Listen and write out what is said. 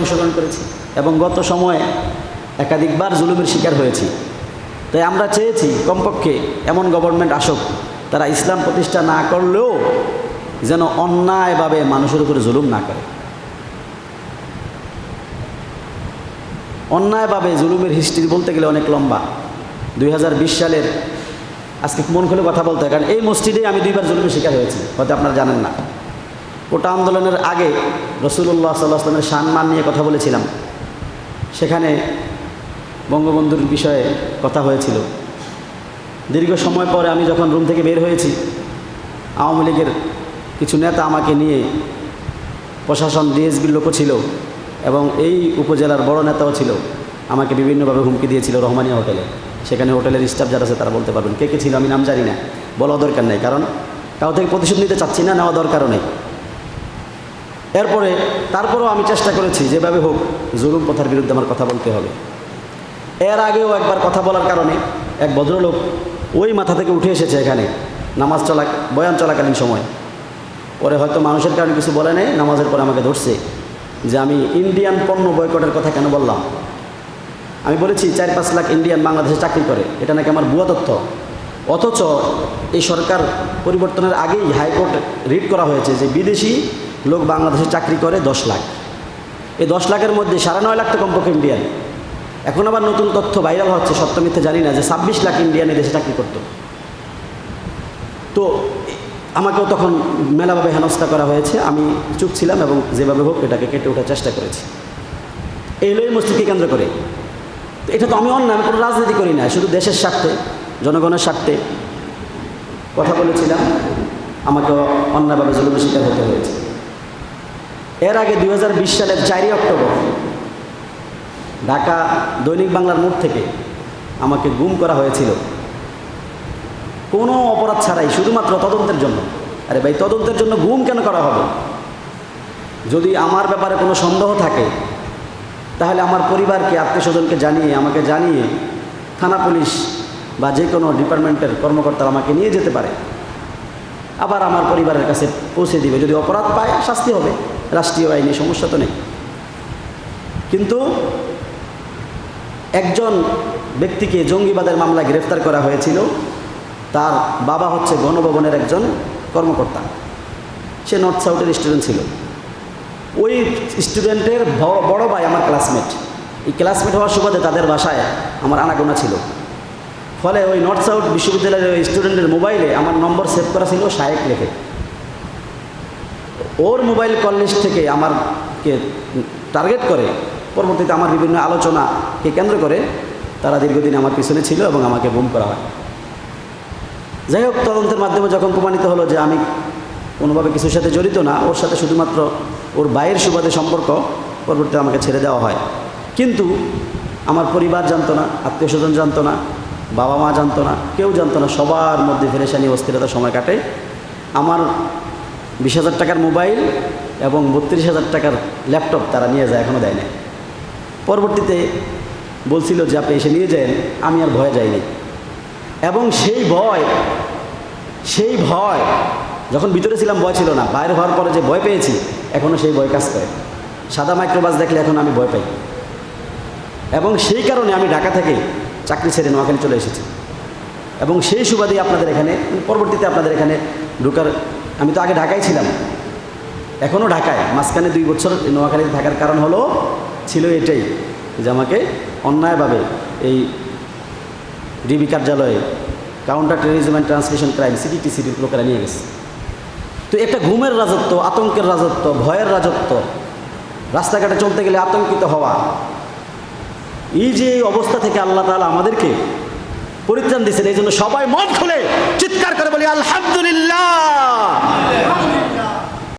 অংশগ্রহণ করেছি এবং গত সময়ে একাধিকবার জুলুমের শিকার হয়েছি। তাই আমরা চেয়েছি কমপক্ষে এমন গভর্নমেন্ট আসুক, তারা ইসলাম প্রতিষ্ঠা না করলেও যেন অন্যায়ভাবে মানুষের উপরে জুলুম না করে। অন্যায়ভাবে জুলুমের হিস্ট্রি বলতে গেলে অনেক লম্বা। দুই হাজার বিশ সালের, আজকে মন খুলে কথা বলতে হয়, কারণ এই মসজিদে আমি দুইবার জুলুমের শিকার হয়েছি, হয়তো আপনারা জানেন না। কোটা আন্দোলনের আগে রসুল্লাহ সাল্লাহ আসলামের সম্মান নিয়ে কথা বলেছিলাম। সেখানে বঙ্গবন্ধুর বিষয়ে কথা হয়েছিল। দীর্ঘ সময় পরে আমি যখন রুম থেকে বের হয়েছি, আওয়ামী লীগের কিছু নেতা আমাকে নিয়ে প্রশাসন, ডিএসবির লোকও ছিল এবং এই উপজেলার বড় নেতাও ছিল, আমাকে বিভিন্নভাবে হুমকি দিয়েছিল রহমানিয়া হোটেলে। সেখানে হোটেলের স্টাফ যারা আছে তারা বলতে পারবেন, কে কে ছিল আমি নাম জানি না বলা দরকার নেই। কারণ কাউ থেকে প্রতিশোধ নিতে চাচ্ছি না নেওয়া দরকারও নেই। এরপরে, তারপরেও আমি চেষ্টা করেছি, যেভাবে হোক, জুলুম প্রথার বিরুদ্ধে আমার কথা বলতে হবে। এর আগেও একবার কথা বলার কারণে এক ভদ্রলোক ওই মাথা থেকে উঠে এসেছে এখানে, নামাজ চলা, বয়ান চলাকালীন সময়। পরে হয়তো মানুষের কারণে কিছু বলে নেই নামাজের পরে আমাকে ধরছে যে আমি ইন্ডিয়ান পণ্য বয়কটের কথা কেন বললাম? আমি বলেছি, চার পাঁচ লাখ ইন্ডিয়ান বাংলাদেশে চাকরি করে, এটা নাকি আমার ভুয়া তথ্য? অথচ এই সরকার পরিবর্তনের আগেই হাইকোর্ট রিট করা হয়েছে যে বিদেশি লোক বাংলাদেশে চাকরি করে দশ লাখ। এই দশ লাখের মধ্যে সাড়ে নয় লাখ তো কমপক্ষে ইন্ডিয়ান এখন আবার নতুন তথ্য ভাইরাল হচ্ছে, সত্য মিথ্যে জানি না, যে ছাব্বিশ লাখ ইন্ডিয়ান দেশে চাকরি করতো। তো আমাকেও তখন মেলাভাবে হেনস্থা করা হয়েছে। আমি চুপ ছিলাম এবং যেভাবে হোক এটাকে কেটে ওঠার চেষ্টা করেছি। এই লই মসজিদকে কেন্দ্র করে। এটা তো আমি অন্য আমি কোনো রাজনীতি করি না, শুধু দেশের স্বার্থে, জনগণের স্বার্থে। কথা বলেছিলাম আমাকে অন্যভাবে জলুমের শিকার হতে হয়েছে। এর আগে দু হাজার বিশ সালের চারই অক্টোবর ঢাকা দৈনিক বাংলার মোড় থেকে আমাকে গুম করা হয়েছিল। কোনো অপরাধ ছাড়াই শুধুমাত্র তদন্তের জন্য। আরে ভাই, তদন্তের জন্য গুম কেন করা হবে? যদি আমার ব্যাপারে কোনো সন্দেহ থাকে, তাহলে আমার পরিবারকে আত্মীয় স্বজনকে জানিয়ে, আমাকে জানিয়ে থানা পুলিশ বা যে কোনো ডিপার্টমেন্টের কর্মকর্তারা আমাকে নিয়ে যেতে পারে। আবার আমার পরিবারের কাছে পৌঁছে দিবে। যদি অপরাধ পায়, শাস্তি হবে। রাষ্ট্রীয় আইনি সমস্যা তো নেই। কিন্তু একজন ব্যক্তিকে জঙ্গিবাদের মামলায় গ্রেফতার করা হয়েছিল। তার বাবা হচ্ছে গণভবনের একজন কর্মকর্তা। সে নর্থ সাউথের স্টুডেন্ট ছিল। ওই স্টুডেন্টের বড় ভাই আমার ক্লাসমেট এই ক্লাসমেট হওয়ার সুবাদে তাদের বাসায় আমার আনাগোনা ছিল। ফলে ওই নর্থ সাউথ বিশ্ববিদ্যালয়ের ওই স্টুডেন্টের মোবাইলে আমার নম্বর সেভ করা ছিল, শায়েক লেখে। ওর মোবাইল কল লিস্ট থেকে আমারকে টার্গেট করে, পরবর্তীতে আমার বিভিন্ন আলোচনাকে কেন্দ্র করে তারা দীর্ঘদিন আমার পিছনে ছিল এবং আমাকে বুম করা হয়। যাই হোক, তদন্তের মাধ্যমে যখন প্রমাণিত হলো যে আমি কোনোভাবে কিছুর সাথে জড়িত না, ওর সাথে শুধুমাত্র ওর বাইয়ের সুবাদে সম্পর্ক, পরবর্তীতে আমাকে ছেড়ে দেওয়া হয়। কিন্তু আমার পরিবার জানতো না, আত্মীয় স্বজন জানতো না বাবা মা জানতো না, কেউ জানতো না, সবার মধ্যে ফেরেশানি, অস্থিরতা, সময় কাটে। আমার বিশ হাজার টাকার মোবাইল এবং বত্রিশ হাজার টাকার ল্যাপটপ তারা নিয়ে যায় এখনও দেয় না পরবর্তীতে বলছিল যে আপনি এসে নিয়ে যান, আমি আর ভয়ে যাইনি। এবং সেই ভয় সেই ভয়, যখন ভিতরে ছিলাম, ভয় ছিল না। বাইরে হওয়ার পরে যে ভয় পেয়েছি এখনও সেই ভয় কাজ করে। সাদা মাইক্রোবাস দেখলে এখন আমি ভয় পাই। এবং সেই কারণে আমি ঢাকা থেকে চাকরি ছেড়ে নোয়াখালী চলে এসেছি। এবং সেই সুবাদে আপনাদের এখানে, পরবর্তীতে আপনাদের এখানে ঢুকার আমি তো আগে ঢাকায় ছিলাম। এখনও ঢাকায়। মাঝখানে দুই বছর নোয়াখালীতে থাকার কারণ হলো, ছিল এটাই যে আমাকে অন্যায়ভাবে এই ডিবি কার্যালয়ে counter terrorism and translation crime CTT সিটির লোকেরা নিয়ে গেছে। তো একটা ঘুমের রাজত্ব, আতঙ্কের রাজত্ব, ভয়ের রাজত্ব, রাস্তাঘাটে চলতে গেলে আতঙ্কিত হওয়া, এই যে অবস্থা থেকে আল্লাহ তালা আমাদেরকে পরিত্রাণ দিয়েছেন এই জন্য সবাই মন খুলে চিৎকার করে বলি আলহামদুলিল্লাহ।